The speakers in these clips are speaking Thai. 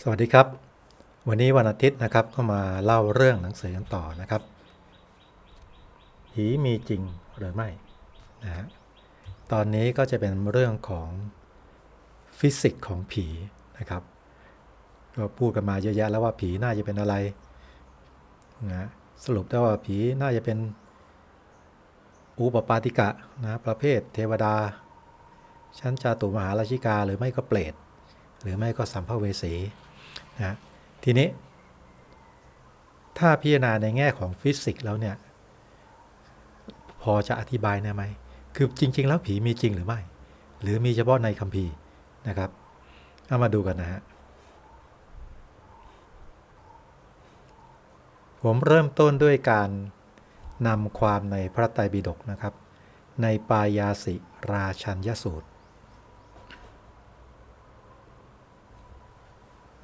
สวัสดีครับ วันนี้วันอาทิตย์นะครับก็มาเล่าเรื่องหนังสือกันต่อนะครับ ผีมีจริงหรือไม่นะฮะตอนนี้ก็จะเป็นเรื่องของฟิสิกส์ของผีนะครับก็พูดกันมาเยอะแยะแล้วว่าผีน่าจะเป็นอะไรนะสรุปได้ว่าผีน่าจะเป็นอุปปาติกะนะประเภทเทวดา ชั้นจาตุมหาราชิกาหรือไม่ก็เปรตหรือไม่ก็สัมภเวสี นะทีนี้ ถ้าพิจารณาในแง่ของฟิสิกส์แล้วเนี่ย พอจะอธิบายได้ไหม คือจริง ๆ แล้วผีมีจริงหรือไม่ หรือมีเฉพาะในคัมภีร์นะครับ เอามาดูกันนะฮะผมเริ่มต้นด้วยการนำความในพระไตรปิฎกนะครับ ในปายาสิราชัญยสูตร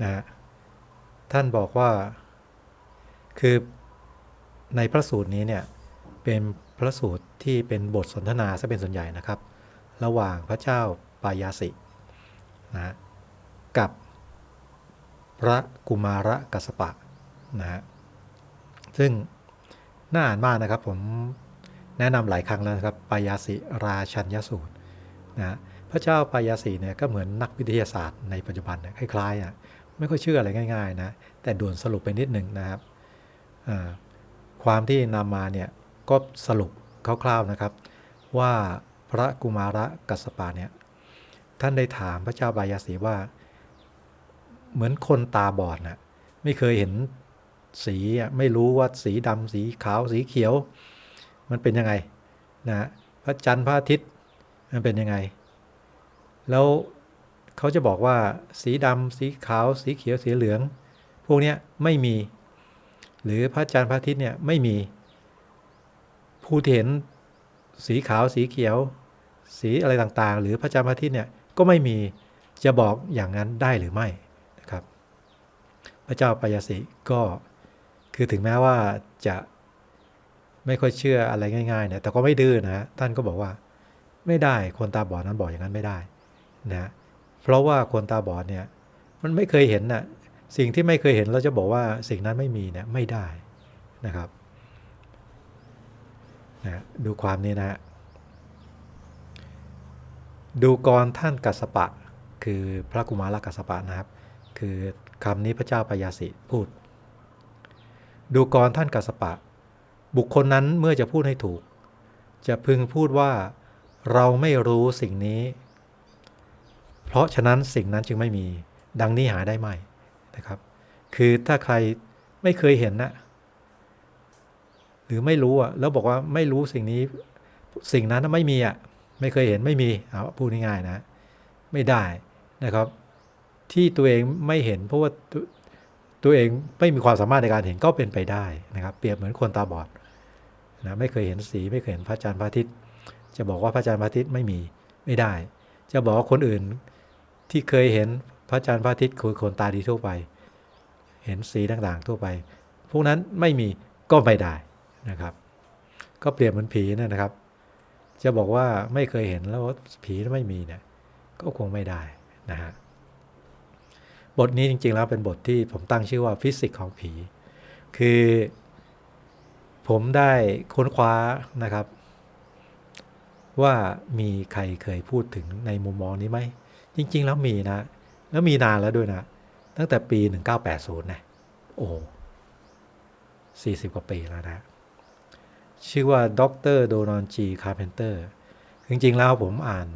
นะฮะ ท่านบอกว่า คือในพระสูตรนี้เนี่ยเป็นพระสูตรที่เป็นบทสนทนาซะเป็นส่วนใหญ่นะครับ ระหว่างพระเจ้าปายาสินะกับพระกุมารกัสปะนะฮะซึ่งน่าอ่านมากนะครับผมแนะนำหลายครั้งแล้วนะครับปายาสิราชัญยสูตรนะพระเจ้าปายาสิเนี่ยก็เหมือนนักวิทยาศาสตร์ในปัจจุบันนะคล้ายๆอะ ไม่ค่อยเชื่ออะไรง่าย ๆ นะ แต่ด่วนสรุปไปนิดหนึ่งนะครับความที่นำมาเนี่ยก็สรุปคร่าวๆนะครับ ว่าพระกุมารกัสปะเนี่ยท่านได้ถามพระเจ้าบายาสีว่า เหมือนคนตาบอดนะไม่เคยเห็นสีไม่รู้ว่าสีดำสีขาวสีเขียว มันเป็นยังไงนะพระจันทร์พระอาทิตย์มันเป็นยังไง แล้ว เขาจะบอกว่าสีดำสีขาว สีเขียวสีเหลือง พวกนี้ไม่มี หรือพระจันทร์พระอาทิตย์เนี่ยไม่มี ผู้ที่เห็นสีขาวสีเขียว สีอะไรต่างๆ หรือพระจันทร์พระอาทิตย์เนี่ยก็ไม่มีจะบอกอย่างนั้นได้หรือไม่นะครับ พระเจ้าปยาสิก็คือถึงแม้ว่าจะไม่ค่อยเชื่ออะไรง่ายๆเนี่ยแต่ก็ไม่ดื้อนะท่านก็บอกว่า ไม่ได้คนตาบอดนั้นบอกอย่างนั้นไม่ได้นะ เพราะว่าคนตาบอดเนี่ยมันไม่เคยเห็นนะ่ะสิ่งที่ไม่เคยเห็นเราจะบอกว่าสิ่งนั้นไม่มีเนี่ยไม่ได้นะครับนะดูความนี้นะดูกรท่านกัสปะ คือพระกุมารกัสปะนะครับ คือคำนี้พระเจ้าปยาสิพูด ดูกรท่านกัสปะ บุคคลนั้นเมื่อจะพูดให้ถูก จะพึงพูดว่าเราไม่รู้สิ่งนี้ เพราะฉะนั้นสิ่งนั้นจึงไม่มีดังนี้หาได้ไหมนะครับ คือถ้าใครไม่เคยเห็นนะหรือไม่รู้อะแล้วบอกว่าไม่รู้สิ่งนี้ สิ่งนั้นไม่มีอะไม่เคยเห็นไม่มีเอาพูดง่ายๆนะ ไม่ได้นะครับ ที่ตัวเองไม่เห็น เพราะว่าตัวเองไม่มีความสามารถในการเห็นก็เป็นไปได้นะครับ เปรียบเหมือนคนตาบอดนะไม่เคยเห็นสีไม่เคยเห็นพระจันทร์พระอาทิตย์ จะบอกว่าพระจันทร์พระอาทิตย์ไม่มีไม่ได้ จะบอกว่าคนอื่น ที่เคยเห็นพระจันทร์พระอาทิตย์คือคนตาดีทั่วไป เห็นสีต่างๆทั่วไป พวกนั้นไม่มีก็ไม่ได้นะครับ ก็เปรียบเหมือนผีนะครับ จะบอกว่าไม่เคยเห็นแล้วผีไม่มีเนี่ยก็คงไม่ได้นะฮะบทนี้จริงๆแล้วเป็นบทที่ผมตั้งชื่อว่าฟิสิกส์ของผี คือผมได้ค้นคว้านะครับ ว่ามีใครเคยพูดถึงในมุมมองนี้ไหม จริง ๆ แล้วมีนะ แล้วมีนานแล้วด้วยนะ ตั้งแต่ปี 1980 นะ โอ้40กว่าปีแล้วนะ ชื่อว่าดรโดนอนจีคาร์เพนเตอร์ จริง ๆ แล้วผมอ่าน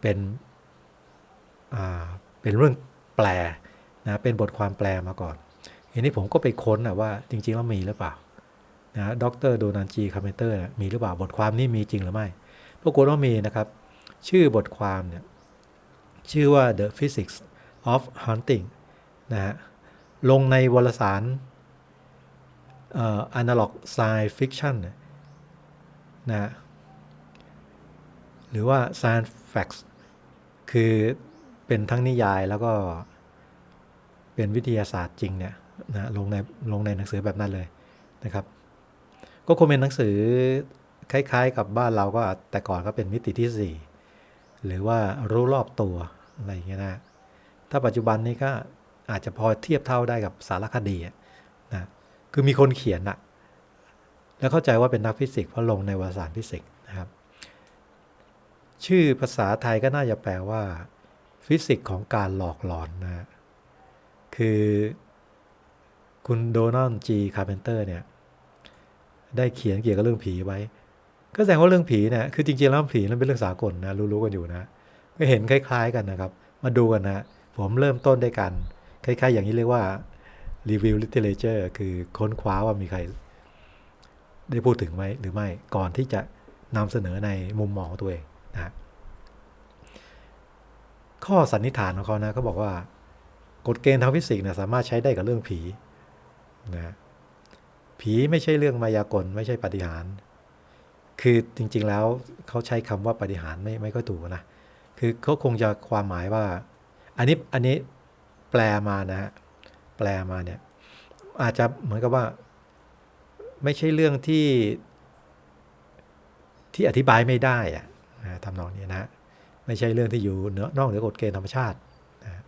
เป็นอ่าเป็นเรื่องแปลนะ เป็นบทความแปลมาก่อนทีนี้ผมก็ไปค้นนะว่า จริง ๆ แล้วมีหรือเปล่านะดรโดนันจีคาร์เพนเตอร์มีหรือเปล่าบทความนี้มีจริงหรือไม่ปรากฏว่ามีนะครับ ชื่อบทความเนี่ยชื่อว่า The Physics of Hunting นะฮะลงในวารสาร Analog Science Fiction นะหรือว่า Science Facts คือเป็นทั้งนิยายแล้วก็เป็นวิทยาศาสตร์จริงเนี่ยนะลงในลงในหนังสือแบบนั้นเลยนะครับ ก็คงเป็นหนังสือคล้ายๆกับบ้านเราก็แต่ก่อนก็เป็นมิติที่4 หรือว่ารู้รอบตัวอะไรอย่างเงี้ยนะถ้าปัจจุบันนี้ก็อาจจะพอเทียบเท่าได้กับสารคดีนะคือมีคนเขียนอะแล้วเข้าใจว่าเป็นนักฟิสิกส์เพราะลงในวารสารฟิสิกส์นะครับ ชื่อภาษาไทยก็น่าจะแปลว่า ฟิสิกส์ของการหลอกหลอนนะฮะคือคุณโดนัลด์จีคาร์เพนเตอร์เนี่ยได้เขียนเกี่ยวกับเรื่องผีไว้ ก็แสดงว่าเรื่องผีเนี่ยคือจริงๆแล้วผีนั้นเป็นเรื่องสากลนะรู้ๆกันอยู่นะ ก็เห็นคล้าย ๆ กันนะครับ มาดูกันนะผมเริ่มต้นด้วยกัน คล้าย ๆ อย่างนี้เรียกว่ารีวิวลิเทเลเจอร์คือค้นคว้าว่ามีใคร ได้พูดถึงไหมหรือไม่ก่อนที่จะนำเสนอในมุมมองของตัวเองนะข้อสันนิษฐานของเขานะเขาบอกว่ากฎเกณฑ์ทางฟิสิกส์เนี่ยสามารถใช้ได้กับเรื่องผีนะผีไม่ใช่เรื่องมายากล ไม่ใช่ปาฏิหาร คือจริงๆแล้วเขาใช้คำว่าปฏิหารไม่ไม่ก็ถูกนะ คือเขาคงจะความหมายว่า อันนี้อันนี้แปลมานะฮะแปลมาเนี่ย อาจจะเหมือนกับว่า ไม่ใช่เรื่องที่ ที่อธิบายไม่ได้อะทำนองนี้นะ ไม่ใช่เรื่องที่อยู่เหนือนอกเหนือกฎเกณฑ์ธรรมชาตินะ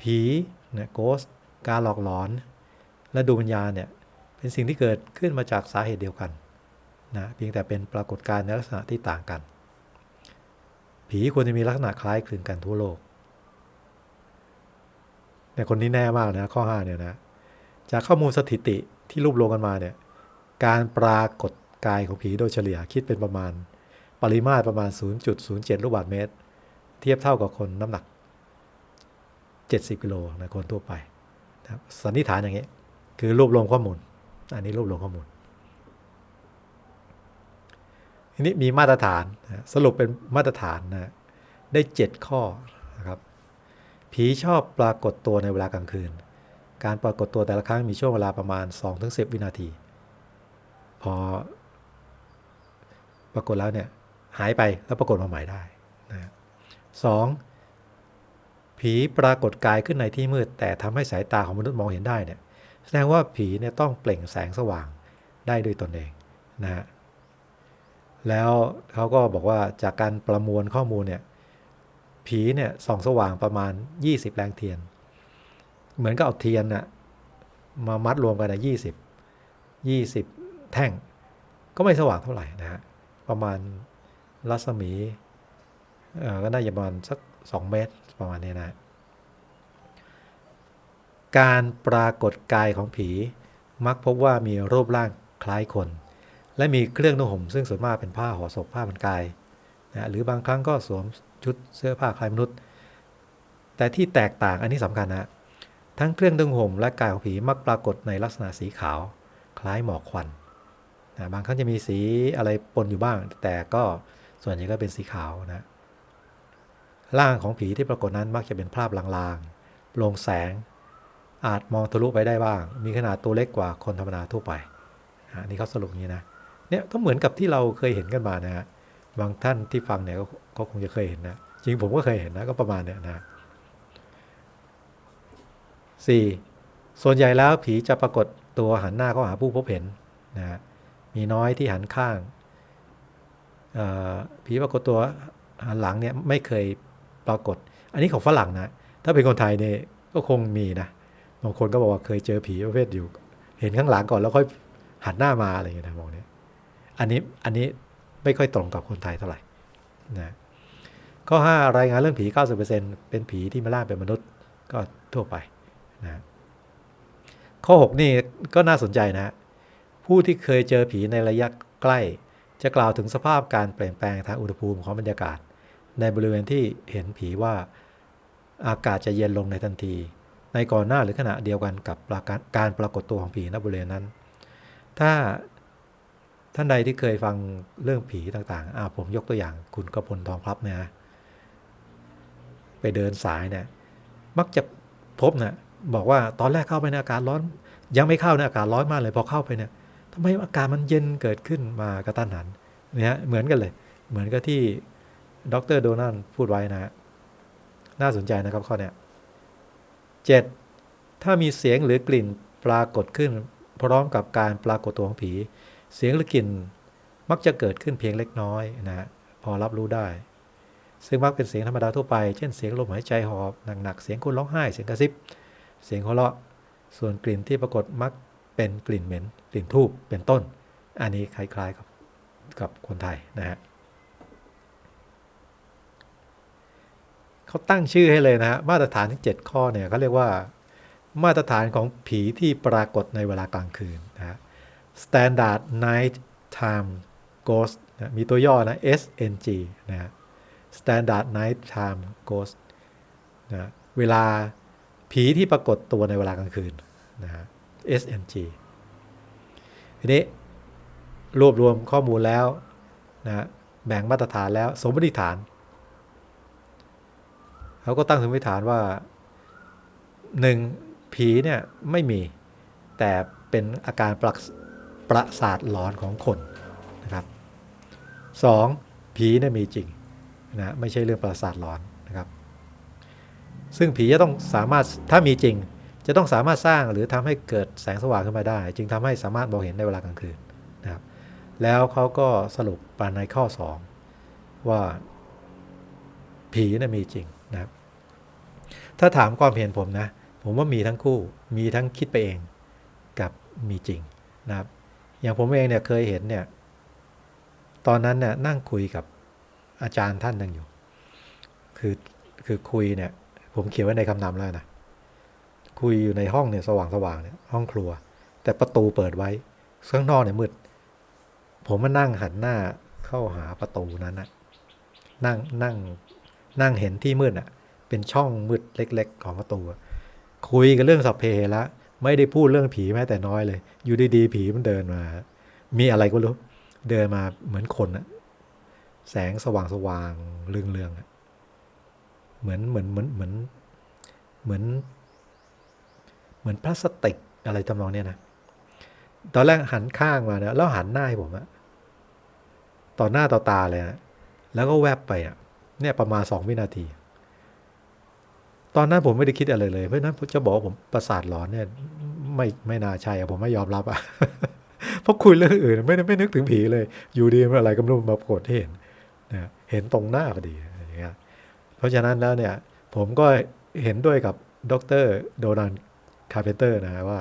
ผีเนี่ยโกสการหลอกหลอน และดูวิญญาณเนี่ย เป็นสิ่งที่เกิดขึ้นมาจากสาเหตุเดียวกัน นะเพียงแต่เป็นปรากฏการณ์ในลักษณะที่ต่างกัน ผีควรจะมีลักษณะคล้ายคลึงกันทั่วโลกเนี่คนนี้แน่มากนะข้อ5เนี่ยนะจากข้อมูลสถิติที่รวบรวมกันมาเนี่ยการปรากฏกายของผีโดยเฉลี่ยคิดเป็นประมาณ ปริมาตรประมาณ 0.07 ลูกบาศก์เมตร เทียบเท่ากับคนน้ำหนัก 70 กิโลนะคนทั่วไปนะสันนิษฐานอย่างนี้ คือรวบรวมข้อมูล อันนี้รวบรวมข้อมูล ทีนี้มีมาตรฐานสรุปเป็นมาตรฐานนะได้ 7 ข้อนะครับผีชอบปรากฏตัวในเวลากลางคืน การปรากฏตัวแต่ละครั้งมีช่วงเวลาประมาณ 2-10 วินาที พอปรากฏแล้วเนี่ยหายไปแล้วปรากฏมาใหม่ได้นะสองผีปรากฏกายขึ้นในที่มืด แต่ทำให้สายตาของมนุษย์มองเห็นได้เนี่ยแสดงว่าผีเนี่ยต้องเปล่งแสงสว่างได้ด้วยตนเองนะฮะ แล้วเขาก็บอกว่าจากการประมวลข้อมูลเนี่ยผีเนี่ยส่องสว่างประมาณ 20 แรงเทียน เหมือนกับเอาเทียนน่ะมามัดรวมกันนะ20 20แท่ง ก็ไม่สว่างเท่าไหร่นะฮะประมาณรัศมีเอ่อก็น่าจะประมาณสัก2เมตรประมาณนี้นะ การปรากฏกายของผีมักพบว่ามีรูปร่างคล้ายคน และมีเครื่องนุ่งห่มซึ่งส่วนมากเป็นผ้าห่อศพผ้าพันกายนะหรือบางครั้งก็สวมชุดเสื้อผ้าคล้ายมนุษย์ แต่ที่แตกต่างอันนี้สำคัญนะทั้งเครื่องนุ่งห่มและกายของผีมักปรากฏในลักษณะสีขาว คล้ายหมอกควันนะบางครั้งจะมีสีอะไรปนอยู่บ้าง แต่ก็ส่วนใหญ่ก็เป็นสีขาวนะร่างของผีที่ปรากฏนั้นมักจะเป็นภาพลางๆโปร่งแสง อาจมองทะลุไปได้บ้าง มีขนาดตัวเล็กกว่าคนธรรมดาทั่วไปอันนี้เขาสรุปนี้นะ เนี่ยก็เหมือนกับที่เราเคยเห็นกันมานะฮะบางท่านที่ฟังเนี่ยก็คงจะเคยเห็นนะจริงผมก็เคยเห็นนะก็ประมาณเนี่ยนะสี่ส่วนใหญ่แล้วผีจะปรากฏตัวหันหน้าเข้าหาผู้พบเห็นนะฮะมีน้อยที่หันข้างผีปรากฏตัวหันหลังเนี่ยไม่เคยปรากฏ อันนี้ของฝรั่งนะถ้าเป็นคนไทยเนี่ยก็คงมีนะบางคนก็บอกว่าเคยเจอผีประเภทอยู่ เห็นข้างหลังก่อนแล้วค่อยหันหน้ามาอะไรอย่างเงี้ยนะมองเนี่ย อันนี้อันนี้ไม่ค่อยตรงกับคนไทยเท่าไหร่นะข้อ5รายงานเรื่องผี 90%เป็นผีที่มาล่าเป็นมนุษย์ก็ทั่วไปนะข้อ 6 นี่ก็น่าสนใจนะ ผู้ที่เคยเจอผีในระยะใกล้ จะกล่าวถึงสภาพการเปลี่ยนแปลงทางอุณหภูมิของบรรยากาศ ในบริเวณที่เห็นผีว่าอากาศจะเย็นลงในทันที ในก่อนหน้าหรือขณะเดียวกันกับการปรากฏตัวของผีณบริเวณนั้น ถ้า ท่านใดที่เคยฟังเรื่องผีต่างๆอ่าผมยกตัวอย่างคุณกระพลทองพลับเนี่ยไปเดินสายเนี่ยมักจะพบนะบอกว่าตอนแรกเข้าไปในอากาศร้อน ยังไม่เข้าในอากาศร้อนมากเลยพอเข้าไปเนี่ยทำไมอากาศมันเย็นเกิดขึ้นมากระตันหันเนี่ยเหมือนกันเลย เหมือนกับที่ดรโดนัลพูดไว้นะน่าสนใจนะครับข้อเนี้ยเจ็ดถ้ามีเสียงหรือกลิ่นปรากฏขึ้น พร้อมกับการปรากฏตัวของผี เสียงหรือกลิ่นมักจะเกิดขึ้นเพียงเล็กน้อยนะพอรับรู้ได้ ซึ่งมักเป็นเสียงธรรมดาทั่วไป เช่นเสียงลมหายใจหอบหนักๆ เสียงคนร้องไห้ เสียงกระซิบ เสียงหัวเราะ ส่วนกลิ่นที่ปรากฏมักเป็นกลิ่นเหม็น กลิ่นทูบเป็นต้น อันนี้คล้ายๆกับกับคนไทยนะฮะเขาตั้งชื่อให้เลยนะฮะมาตรฐานทั้ง7ข้อเนี่ยเขาเรียกว่ามาตรฐานของผีที่ปรากฏในเวลากลางคืน Standard Night Time Ghost นะมีตัวย่อนะ SNG นะฮะ Standard Night Time Ghost นะเวลาผีที่ปรากฏตัวในเวลากลางคืนนะฮะ SNG ทีนี้รวบรวมข้อมูลแล้วนะแบ่งมาตรฐานแล้ว สมมติฐานเขาก็ตั้งสมมติฐานว่าหนึ่งผีเนี่ยไม่มีแต่เป็นอาการประ ประสาทหลอนของคนนะครับสองผีเนี่ยมีจริงนะไม่ใช่เรื่องประสาทหลอนนะครับ ซึ่งผีจะต้องสามารถถ้ามีจริง จะต้องสามารถสร้างหรือทำให้เกิดแสงสว่างขึ้นมาได้ จึงทำให้สามารถมองเห็นในเวลากลางคืนนะครับ แล้วเขาก็สรุปปในข้อ 2 ว่าผีนะมีจริงนะครับ ถ้าถามความเห็นผมนะ ผมว่ามีทั้งคู่ มีทั้งคิดไปเองกับมีจริงนะครับ อย่างผมเองเนี่ยเคยเห็นเนี่ย ตอนนั้นเนี่ยนั่งคุยกับอาจารย์ท่านหนึ่งอยู่ คือคือคุยเนี่ย ผมเขียนไว้ในคำนำแล้วนะ คุยอยู่ในห้องเนี่ยสว่างสว่างเนี่ยห้องครัว แต่ประตูเปิดไว้ข้างนอกเนี่ยมืด ผมมานั่งหันหน้าเข้าหาประตูนั้นนะนั่งนั่งนั่งเห็นที่มืดอะ เป็นช่องมืดเล็ก ๆ ของประตู คุยกันเรื่องสัพเพเหระ ไม่ได้พูดเรื่องผีแม้แต่น้อยเลย อยู่ดีๆผีมันเดินมา มีอะไรก็รู้ เดินมาเหมือนคนอะแสงสว่างสว่างเรืองเรืองเหมือนเหมือนเหมือนเหมือนเหมือน เหมือนพลาสติกอะไรทำนองเนี้ยนะตอนแรกหันข้างมาเนี่ยแล้วหันหน้าให้ผมอะต่อหน้าต่อตาเลยนะแล้วก็แวบไปอะเนี่ยประมาณสองวินาที ตอนนั้นผมไม่ได้คิดอะไรเลย เพราะนั้นจะบอกว่าผมประสาทหลอนเนี่ย ไม่ไม่น่าใช่อะผมไม่ยอมรับอะเพราะคุยเรื่องอื่น ไม่ได้ไม่นึกถึงผีเลย อยู่ดีมันอะไรก็ไม่รู้มาปรากฏให้เห็นนะเห็นตรงหน้าพอดีอย่างเงี้ยเพราะฉะนั้นแล้วเนี่ย ผมก็เห็นด้วยกับดรโดนันคาร์เพนเตอร์นะฮะว่า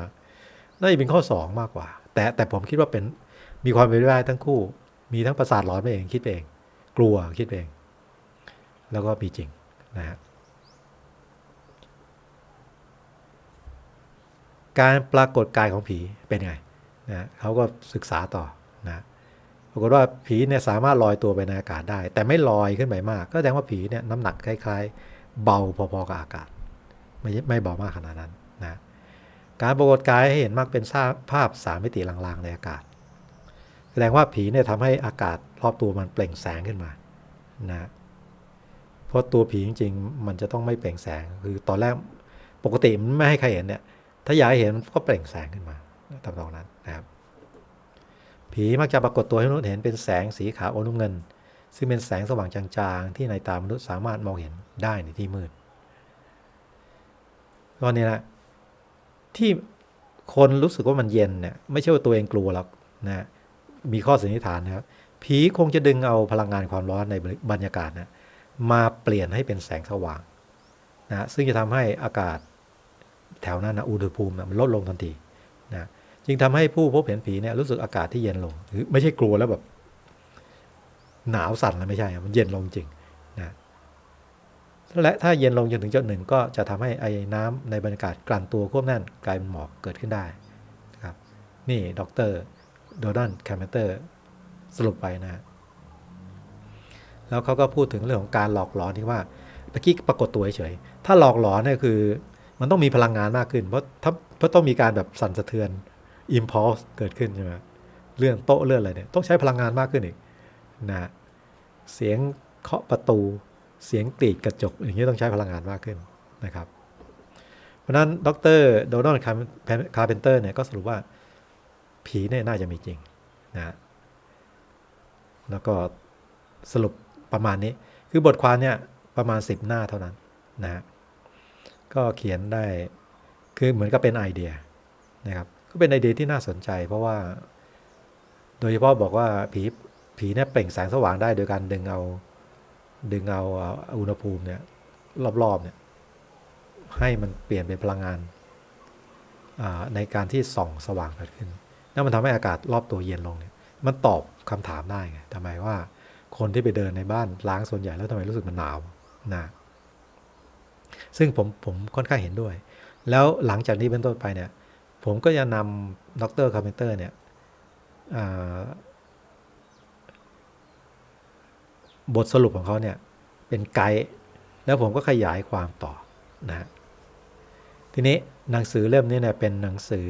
น่าจะเป็นข้อ 2 มากกว่า แต่แต่ผมคิดว่าเป็นมีความเป็นไปได้ทั้งคู่ มีทั้งประสาทหลอนไปเองคิดไปเอง กลัวคิดไปเอง แล้วก็มีจริงนะฮะ การปรากฏกายของผีเป็นไงนะเขาก็ศึกษาต่อนะปรากฏว่าผีเนี่ยสามารถลอยตัวไปในอากาศได้ แต่ไม่ลอยขึ้นไปมาก ก็แสดงว่าผีเนี่ยน้ำหนักคล้ายๆ เบาพอๆกับอากาศ ไม่ไม่เบามากขนาดนั้นนะการปรากฏกายให้เห็นมากเป็นภาพสามมิติลางๆในอากาศ แสดงว่าผีเนี่ยทำให้อากาศรอบตัวมันเปล่งแสงขึ้นมานะเพราะตัวผีจริงๆ มันจะต้องไม่เปล่งแสง คือตอนแรกปกติมันไม่ให้ใครเห็นเนี่ย ถ้าอยากให้เห็นมันก็เปล่งแสงขึ้นมาทำนองนั้นนะครับ ผีมักจะปรากฏตัวให้มนุษย์เห็นเป็นแสงสีขาวอมน้ำเงิน ซึ่งเป็นแสงสว่างจางๆ ที่ในตามนุษย์สามารถมองเห็นได้ในที่มืดก็นี่นะที่คนรู้สึกว่ามันเย็นเนี่ยไม่ใช่ว่าตัวเองกลัวหรอกนะมีข้อสันนิษฐานนะครับผีคงจะดึงเอาพลังงานความร้อนในบรรยากาศนะมาเปลี่ยนให้เป็นแสงสว่างนะซึ่งจะทำให้อากาศ แถวนั้นนะอุณหภูมิมันลดลงทันทีนะจึงทำให้ผู้พบเห็นผีเนี่ยรู้สึกอากาศที่เย็นลงหรือไม่ใช่กลัวแล้วแบบหนาวสั่นแล้วไม่ใช่ มันเย็นลงจริงนะและถ้าเย็นลงจนถึงจุดหนึ่งก็จะทำให้ไอ้น้ำในบรรยากาศกลั่นตัวควบแน่นกลายเป็นหมอกเกิดขึ้นได้นะครับนี่ดรโดนันแคมเมเตอร์สรุปไปนะ แล้วเขาก็พูดถึงเรื่องของการหลอกหลอนที่ว่าเมื่อกี้ปรากฏตัวเฉย ถ้าหลอกหลอนเนี่ยคือ มันต้องมีพลังงานมากขึ้น เพราะถ้าเพราะต้องมีการแบบสั่นสะเทือน impulse เกิดขึ้นใช่ไหมเรื่องโต๊ะเรื่องอะไรเนี่ยต้องใช้พลังงานมากขึ้นอีกนะเสียงเคาะประตู เสียงกรีดกระจก อย่างนี้ต้องใช้พลังงานมากขึ้นนะครับ เพราะนั้นดรโดนัลด์คาร์เพนเตอร์เนี่ยก็สรุปว่าผีเนี่ยน่าจะมีจริงนะแล้วก็สรุปประมาณนี้ คือบทความเนี่ยประมาณ 10 หน้าเท่านั้นนะ ก็เขียนได้ คือเหมือนกับเป็นไอเดียนะครับ ก็เป็นไอเดียที่น่าสนใจ เพราะว่า โดยเฉพาะบอกว่าผีผีเนี่ยเปล่งแสงสว่างได้โดยการดึงเอา ดึงเอาอุณหภูมิเนี่ยรอบๆเนี่ยให้มันเปลี่ยนเป็นพลังงานในการที่ส่องสว่างเกิดขึ้นนั่นมันทำให้อากาศรอบตัวเย็นลงเนี่ยมันตอบคำถามได้ไงทำไมว่าคนที่ไปเดินในบ้านล้างส่วนใหญ่แล้วทำไมรู้สึกมันหนาวนะ ซึ่งผมผมค่อนข้างเห็นด้วย แล้วหลังจากนี้เป็นต้นไปเนี่ย ผมก็จะนำดรคาร์เพนเตอร์เนี่ยบทสรุปของเขาเนี่ย เป็นไกด์แล้วผมก็ขยายความต่อนะฮะทีนี้หนังสือเล่มนี้เนี่ยเป็นหนังสือ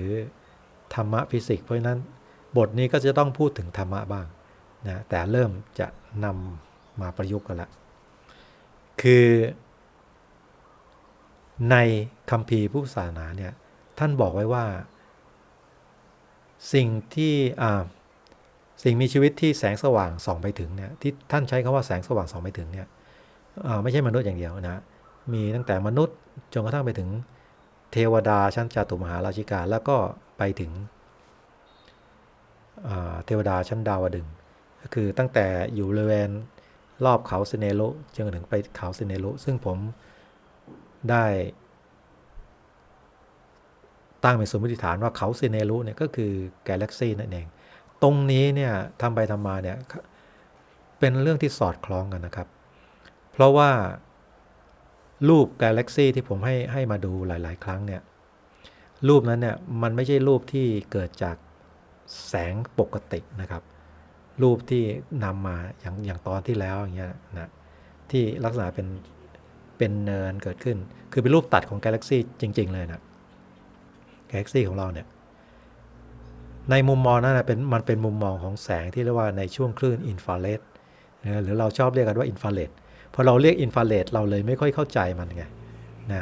ธรรมะฟิสิกส์เพราะฉะนั้นบทนี้ก็จะต้องพูดถึงธรรมะบ้างนะแต่เริ่มจะนำมาประยุกต์กันละคือ ในคัมภีผู้ศาสนาเนี่ยท่านบอกไว้ว่า สิ่งที่สิ่งมีชีวิตที่แสงสว่างส่องไปถึงเนี่ยที่ท่านใช้คำว่าแสงสว่างส่องไปถึงเนี่ยไม่ใช่มนุษย์อย่างเดียวนะมีตั้งแต่มนุษย์จนกระทั่งไปถึงเทวดาชั้นจาตุมหาราชิกาแล้วก็ไปถึงเทวดาชั้นดาวดึงก็คือตั้งแต่อยู่บริเวณรอบเขาเซเนโลจนถึงไปเขาเซเนโลซึ่งผม ได้ตั้งเป็นสมมติฐานว่าเขาเซเนรุเนี่ยก็คือกาแล็กซีนั่นเอง ตรงนี้เนี่ยทำไปทำมาเนี่ยเป็นเรื่องที่สอดคล้องกันนะครับ เพราะว่ารูปกาแล็กซีที่ผมให้ให้มาดูหลาย ๆ ครั้งเนี่ยรูปนั้นเนี่ยมันไม่ใช่รูปที่เกิดจากแสงปกตินะครับ รูปที่นำมาอย่างอย่างตอนที่แล้วอย่างเงี้ยนะที่ลักษณะเป็น เป็นเนินเกิดขึ้น คือเป็นรูปตัดของกาแล็กซีจริง ๆ เลยนะกาแล็กซี่ของเราเนี่ย ในมุมมองนั้นนะเป็นมันเป็นมุมมองของแสงที่เรียกว่าในช่วงคลื่นอินฟราเรดนะหรือเราชอบเรียกกันว่าอินฟราเรดพอเราเรียกอินฟราเรดเราเลยไม่ค่อยเข้าใจมันไงนะ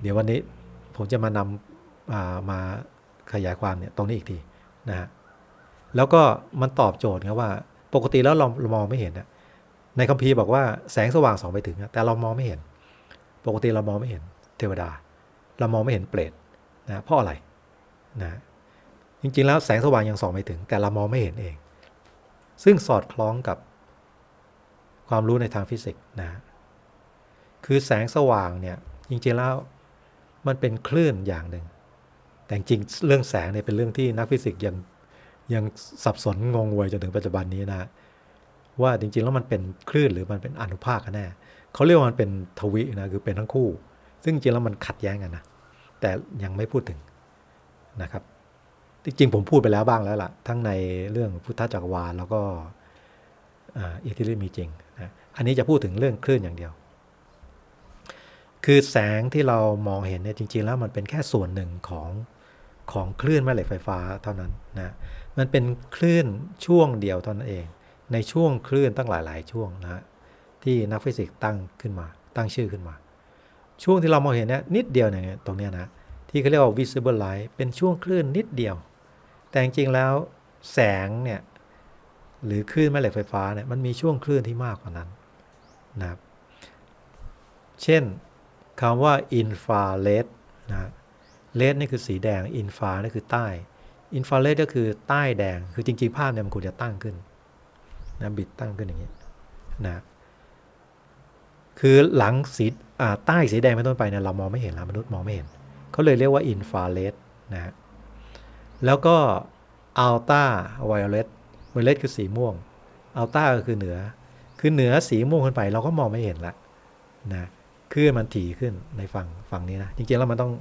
เดี๋ยววันนี้ผมจะมานำามาขยายความเนี่ยตรงนี้อีกทีนะฮะแล้วก็มันตอบโจทย์ครับว่า ปกติแล้วเราเรามองไม่เห็นนะ ในคัมภีร์บอกว่าแสงสว่างส่องไปถึง แต่เรามองไม่เห็น ปกติเรามองไม่เห็นเทวดา เรามองไม่เห็นเปรตนะเพราะอะไรนะจริงๆแล้วแสงสว่างยังส่องไม่ถึง แต่เรามองไม่เห็นเอง ซึ่งสอดคล้องกับความรู้ในทางฟิสิกส์นะคือแสงสว่างเนี่ยจริงๆแล้วมันเป็นคลื่นอย่างหนึ่ง แต่จริงเรื่องแสงเนี่ยเป็นเรื่องที่นักฟิสิกส์ยังยังสับสนงงงวยจนถึงปัจจุบันนี้นะ ว่าจริงๆ แล้วมันเป็นคลื่นหรือมันเป็นอนุภาคกันแน่เขาเรียกว่ามันเป็นทวินะคือเป็นทั้งคู่ ซึ่งจริงๆแล้วมันขัดแย้งกันนะแต่ยังไม่พูดถึงนะครับจริงๆผมพูดไปแล้วบ้างแล้วล่ะ ทั้งในเรื่องพุทธจักรวาลแล้วก็อิทธิฤทธิ์มีจริงนะอันนี้จะพูดถึงเรื่องคลื่นอย่างเดียว คือแสงที่เรามองเห็นเนี่ยจริง ๆ แล้วมันเป็นแค่ส่วนหนึ่งของของคลื่นแม่เหล็กไฟฟ้าเท่านั้นนะมันเป็นคลื่นช่วงเดียวเท่านั้นเอง ในช่วงคลื่นตั้งหลาย ๆ ช่วงนะที่นักฟิสิกส์ตั้งขึ้นมา ตั้งชื่อขึ้นมา ช่วงที่เรามองเห็นเนี่ยนิดเดียวเนี่ยตรงเนี้ยนะที่เขาเรียกว่า visible light เป็นช่วงคลื่นนิดเดียว แต่จริงๆแล้วแสงเนี่ยหรือคลื่นแม่เหล็กไฟฟ้าเนี่ยมันมีช่วงคลื่นที่มากกว่านั้นนะครับเช่นคำว่า infrared นะเลดนี่คือสีแดง infra นี่คือใต้ infrared ก็คือใต้แดง คือจริงๆ ภาพเนี่ยมันควรจะตั้งขึ้น นะบิดตั้งขึ้นอย่างนี้นะคือหลังสีใต้สีแดงเป็นต้นไปเนี่ยเรามองไม่เห็นแล้วมนุษย์มองไม่เห็นเขาเลยเรียกว่าอินฟราเรดนะแล้วก็อัลตราไวโอเลตไวโอเลตคือสีม่วงอัลตราก็คือเหนือ คือเหนือสีม่วงขึ้นไปเราก็มองไม่เห็นละนะคลื่นมันถี่ขึ้นในฝั่งฝั่งนี้นะจริงๆแล้วมันต้อง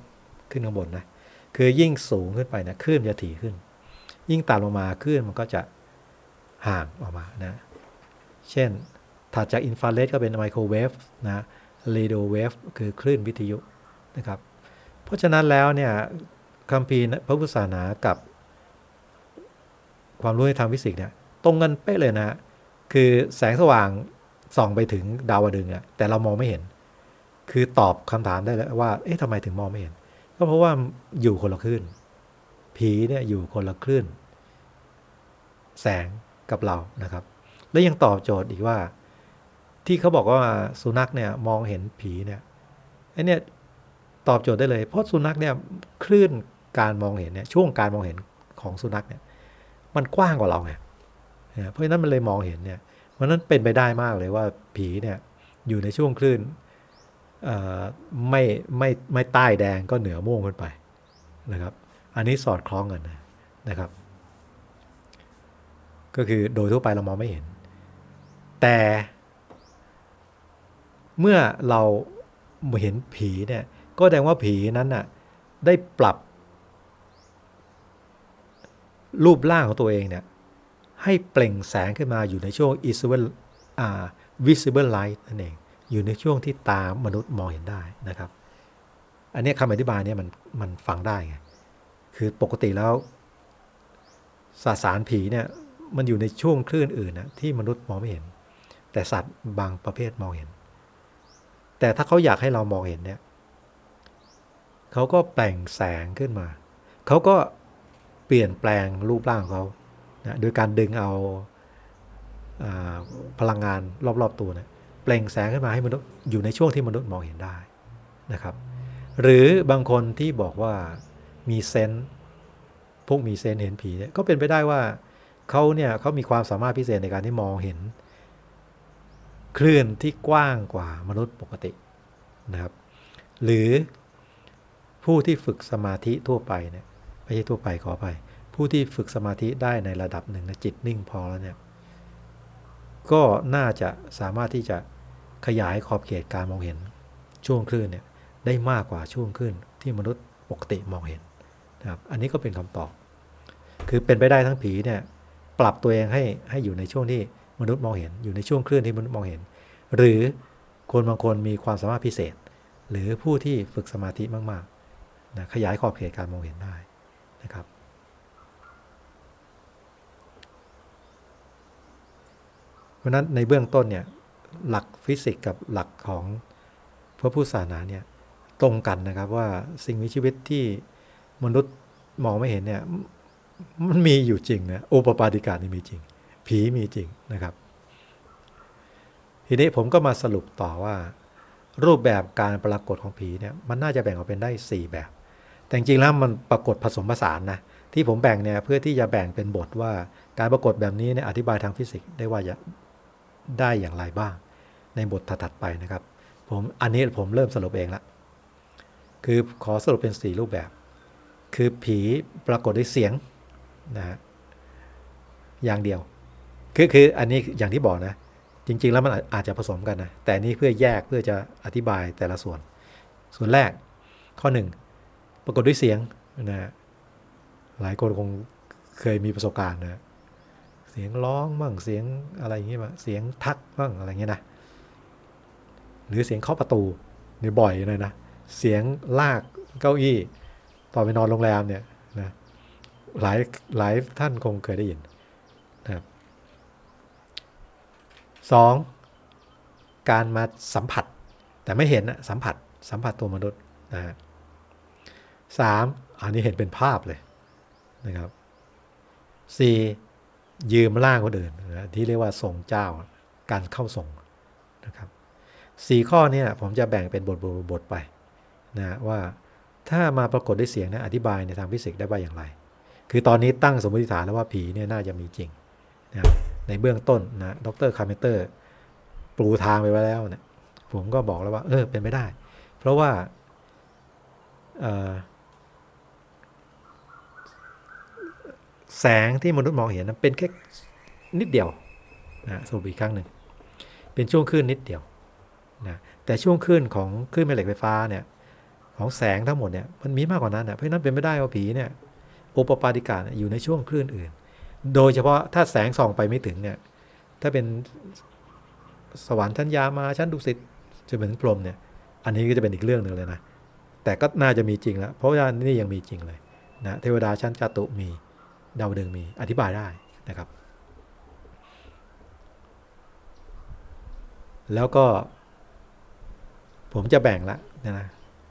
ขึ้นข้างบนนะคือยิ่งสูงขึ้นไปนะคลื่นจะถี่ขึ้น ยิ่งต่ำลงมาคลื่นมันก็จะ ห่างออกมานะ เช่นถัดจากอินฟราเรดก็เป็นไมโครเวฟนะเรดิโอเวฟคือคลื่นวิทยุนะครับ เพราะฉะนั้นแล้วเนี่ยคัมภีร์พระพุทธศาสนากับความรู้ในทางฟิสิกส์เนี่ยตรงกันเป๊ะเลยนะ คือแสงสว่างส่องไปถึงดาวดึงอะแต่เรามองไม่เห็น คือตอบคำถามได้แล้วว่า เอ๊ะทำไมถึงมองไม่เห็น ก็เพราะว่าอยู่คนละคลื่น ผีเนี่ยอยู่คนละคลื่น แสง กับเรานะครับ แล้วยังตอบโจทย์อีกว่า ที่เขาบอกว่าสุนัขเนี่ยมองเห็นผีเนี่ยไอเนี่ยตอบโจทย์ได้เลย เพราะสุนัขเนี่ยคลื่นการมองเห็นเนี่ยช่วงการมองเห็นของสุนัขเนี่ยมันกว้างกว่าเราไงเพราะฉะนั้นมันเลยมองเห็นเนี่ยเพราะนั้นเป็นไปได้มากเลยว่าผีเนี่ยอยู่ในช่วงคลื่นไม่ไม่ไม่ใต้แดงก็เหนือม่วงขึ้นไปนะครับ อันนี้สอดคล้องกันนะครับ ก็คือโดยทั่วไปเรามองไม่เห็น แต่เมื่อเราเห็นผีเนี่ยก็แสดงว่าผีนั้นน่ะได้ปรับ รูปร่างของตัวเองเนี่ยให้เปล่งแสงขึ้นมาอยู่ในช่วง visible อ่า visible light นั่นเอง อยู่ในช่วงที่ตามนุษย์มองเห็นได้นะครับ อันนี้คำอธิบายเนี่ยมันมันฟังได้ไงคือปกติแล้วสสารผีเนี่ย มันอยู่ในช่วงคลื่นอื่นนะที่มนุษย์มองไม่เห็น แต่สัตว์บางประเภทมองเห็น แต่ถ้าเขาอยากให้เรามองเห็นเนี่ยเขาก็แปล่งแสงขึ้นมา เขาก็เปลี่ยนแปลงรูปร่างของเขานะโดยการดึงเอาอาพลังงานรอบๆตัวเนี่ยเปล่งแสงขึ้นมาให้มนุษย์อยู่ในช่วงที่มนุษย์มองเห็นได้นะครับ หรือบางคนที่บอกว่ามีเซนพวกมีเซนเห็นผีเนี่ยก็เป็นไปได้ว่า เขาเนี่ยเขามีความสามารถพิเศษในการที่มองเห็น คลื่นที่กว้างกว่ามนุษย์ปกตินะครับ หรือผู้ที่ฝึกสมาธิทั่วไปเนี่ยไม่ใช่ทั่วไปขอไป ผู้ที่ฝึกสมาธิได้ในระดับหนึ่งนะจิตนิ่งพอแล้วเนี่ยก็น่าจะสามารถที่จะขยายขอบเขตการมองเห็นช่วงคลื่นเนี่ยได้มากกว่าช่วงคลื่นที่มนุษย์ปกติมองเห็นนะครับอันนี้ก็เป็นคำตอบ คือเป็นไปได้ทั้งผีเนี่ย ปรับตัวเองให้ให้อยู่ในช่วงที่มนุษย์มองเห็น อยู่ในช่วงคลื่นที่มนุษย์มองเห็น หรือคนบางคนมีความสามารถพิเศษ หรือผู้ที่ฝึกสมาธิมากๆนะขยายขอบเขตการมองเห็นได้นะครับเพราะนั้นในเบื้องต้นเนี่ยหลักฟิสิกส์กับหลักของพระพุทธศาสนาเนี่ยตรงกันนะครับว่าสิ่งมีชีวิตที่มนุษย์มองไม่เห็นเนี่ย มันมีอยู่จริงนะโอปปาติกานี่มีจริง ผีมีจริงนะครับ ทีนี้ผมก็มาสรุปต่อว่า รูปแบบการปรากฏของผีเนี่ยมันน่าจะแบ่งออกเป็นได้ 4 แบบ แต่จริงแล้วมันปรากฏผสมผสานนะที่ผมแบ่งเนี่ยเพื่อที่จะแบ่งเป็นบทว่าการปรากฏแบบนี้เนี่ยอธิบายทางฟิสิกส์ได้ว่าจะได้อย่างไรบ้าง ในบทถัดๆไปนะครับ ผมอันนี้ผมเริ่มสรุปเองละคือขอสรุปเป็น 4 รูปแบบ คือผีปรากฏด้วยเสียง นะฮะอย่างเดียว คือคืออันนี้อย่างที่บอกนะ จริง ๆ แล้วมันอาจจะผสมกันนะ แต่นี้เพื่อแยกเพื่อจะอธิบายแต่ละส่วน ส่วนแรกข้อหนึ่งปรากฏด้วยเสียงนะหลายคนคงเคยมีประสบการณ์นะเสียงร้องบ้างเสียงอะไรอย่างเงี้ยบ้างเสียงทักบ้างอะไรเงี้ยนะหรือเสียงเคาะประตูนี่บ่อยเลยนะเสียงลากเก้าอี้ตอนไปนอนโรงแรมเนี่ยนะ หลายหลายท่านคงเคยได้ยินนะครับสองการมาสัมผัส แต่ไม่เห็นนะสัมผัสสัมผัสตัวมนุษย์นะฮะสามอันนี้เห็นเป็นภาพเลยนะครับสี่ยืมร่างคนอื่นนะที่เรียกว่าทรงเจ้าการเข้าทรงนะครับสี่ข้อเนี้ผมจะแบ่งเป็นบทบทบทไปนะว่าถ้ามาปรากฏด้วยเสียงนะอธิบายในทางฟิสิกส์ได้ว่าอย่างไร คือตอนนี้ตั้งสมมติฐานแล้วว่าผีเนี่ยน่าจะมีจริงนะในเบื้องต้นนะดรคาร์เมเตอร์ปลูทางไปไว้แล้วเนี่ยผมก็บอกแล้วว่า เออเป็นไม่ได้ เพราะว่าแสงที่มนุษย์มองเห็นนั้นเป็นแค่นิดเดียวนะสรุปอีกครั้งหนึ่งเป็นช่วงคลื่นนิดเดียวนะแต่ช่วงคลื่นของคลื่นแม่เหล็กไฟฟ้าเนี่ยของแสงทั้งหมดเนี่ยมันมีมากกว่านั้นนะเพราะนั้นเป็นไม่ได้ว่าผีเนี่ย โอปปาติกาอยู่ในช่วงคลื่นอื่น โดยเฉพาะถ้าแสงส่องไปไม่ถึงเนี่ย ถ้าเป็นสวรรค์ชั้นยามาชั้นดุสิตจะเป็นพรมเนี่ย อันนี้ก็จะเป็นอีกเรื่องหนึ่งเลยนะ แต่ก็น่าจะมีจริงแล้ว เพราะว่านี่ยังมีจริงเลยนะเทวดาชั้นจาตุมีดาวดึงมีอธิบายได้นะครับ แล้วก็ ผมจะแบ่งละนะ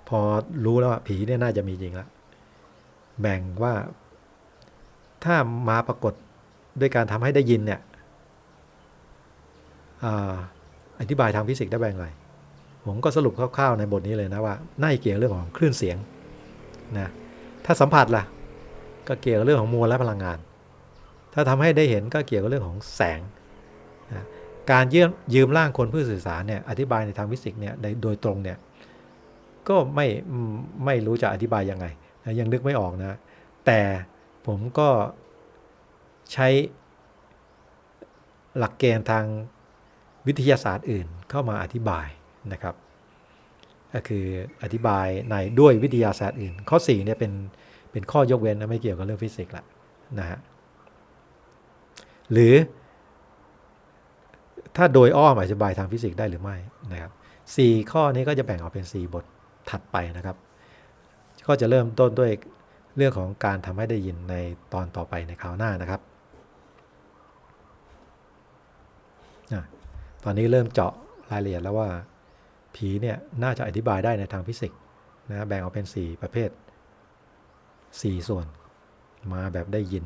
พอรู้แล้วว่าผีเนี่ยน่าจะมีจริงแล้ว แบ่งว่า ถ้ามาปรากฏด้วยการทำให้ได้ยินเนี่ยอธิบายทางฟิสิกส์ได้แบ่งไรผมก็สรุปคร่าวๆในบทนี้เลยนะว่าน่าเกี่ยวเรื่องของคลื่นเสียงนะถ้าสัมผัสล่ะ ก็เกี่ยวกับเรื่องของมวลและพลังงาน ถ้าทำให้ได้เห็นก็เกี่ยวกับเรื่องของแสงนะการยืมยืมร่างคนเพื่อสื่อสารเนี่ยอธิบายในทางฟิสิกส์เนี่ยโดยตรงเนี่ยก็ไม่ไม่รู้จะอธิบายยังไง นะยังนึกไม่ออกนะ แต่ผมก็ใช้หลักเกณฑ์ทางวิทยาศาสตร์อื่นเข้ามาอธิบายนะครับ ก็คืออธิบายในด้วยวิทยาศาสตร์อื่น ข้อ4เนี่ยเป็นเป็นข้อยกเว้นนะไม่เกี่ยวกับเรื่องฟิสิกส์ละนะฮะหรือ ถ้าโดยอ้อมอธิบายทางฟิสิกส์ได้หรือไม่นะครับสี่ข้อนี้ก็จะแบ่งออกเป็น 4 บทถัดไปนะครับ ก็จะเริ่มต้นด้วยเรื่องของการทำให้ได้ยินในตอนต่อไปในคราวหน้านะครับ ตอนนี้เริ่มเจาะรายละเอียดแล้วว่าผีเนี่ยน่าจะอธิบายได้ในทางฟิสิกส์นะแบ่งออกเป็น 4 ประเภท 4 ส่วน มาแบบได้ยิน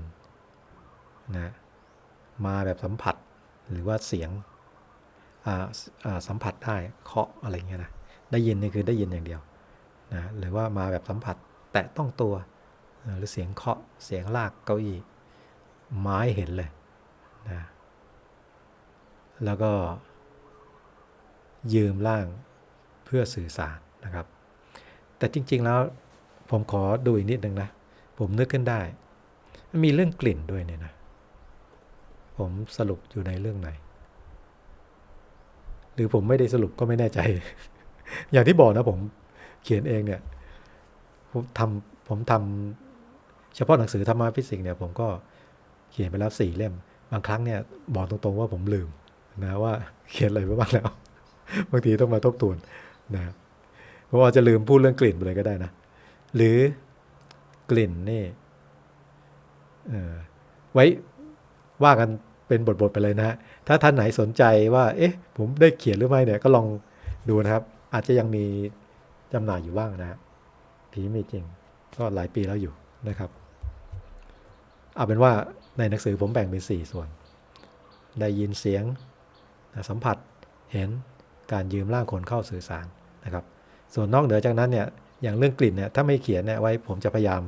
นะมาแบบสัมผัสหรือว่าเสียงสัมผัสได้เคาะอะไรเงี้ยนะได้ยินนี่คือได้ยินอย่างเดียว นะหรือว่ามาแบบสัมผัสแตะต้องตัวอ่าหรือเสียงเคาะเสียงลากเก้าอี้ไม้เห็นเลยนะแล้วก็ยืมร่างเพื่อสื่อสารนะครับ แต่จริง ๆแล้วผมขอดูอีกนิดนึงนะ ผมนึกขึ้นได้มันมีเรื่องกลิ่นด้วยเนี่ยนะ ผมสรุปอยู่ในเรื่องไหน หรือผมไม่ได้สรุปก็ไม่แน่ใจ อย่างที่บอกนะผม ขียนเองเนี่ยผมทำผมทำเฉพาะหนังสือธรรมะฟิสิกส์เนี่ยผมก็เขียนไปแล้วสี่เล่ม บางครั้งเนี่ยบอกตรงๆว่าผมลืมนะว่าเขียนอะไรไปบ้างแล้ว บางทีต้องมาทบทวนนะเพราะว่าจะลืมพูดเรื่องกลิ่นไปเลยก็ได้นะ หรือกลิ่นนี่ไว้ว่ากันเป็นบทๆไปเลยนะฮะ ถ้าท่านไหนสนใจว่า เอ๊ะ ผมได้เขียนหรือไม่เนี่ยก็ลองดูนะครับ อาจจะยังมี จำหน่ายอยู่บ้างนะฮะผีมีจริง ก็หลายปีแล้วอยู่นะครับเอาเป็นว่าในหนังสือผมแบ่งเป็นสี่ส่วน ได้ยินเสียงสัมผัสเห็นการยืมร่างคนเข้าสื่อสารนะครับ ส่วนนอกเหนือจากนั้นเนี่ยอย่างเรื่องกลิ่นเนี่ยถ้าไม่เขียนเนี่ยไว้ผมจะพยายาม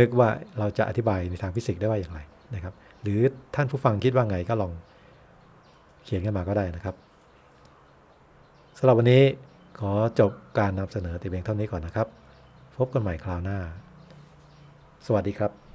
นึกว่าเราจะอธิบายในทางฟิสิกส์ได้ว่าอย่างไรนะครับ หรือท่านผู้ฟังคิดว่าไงก็ลองเขียนกันมาก็ได้นะครับสำหรับวันนี้ ขอจบการนำเสนอแต่เพียงเท่านี้ก่อนนะครับ พบกันใหม่คราวหน้า สวัสดีครับ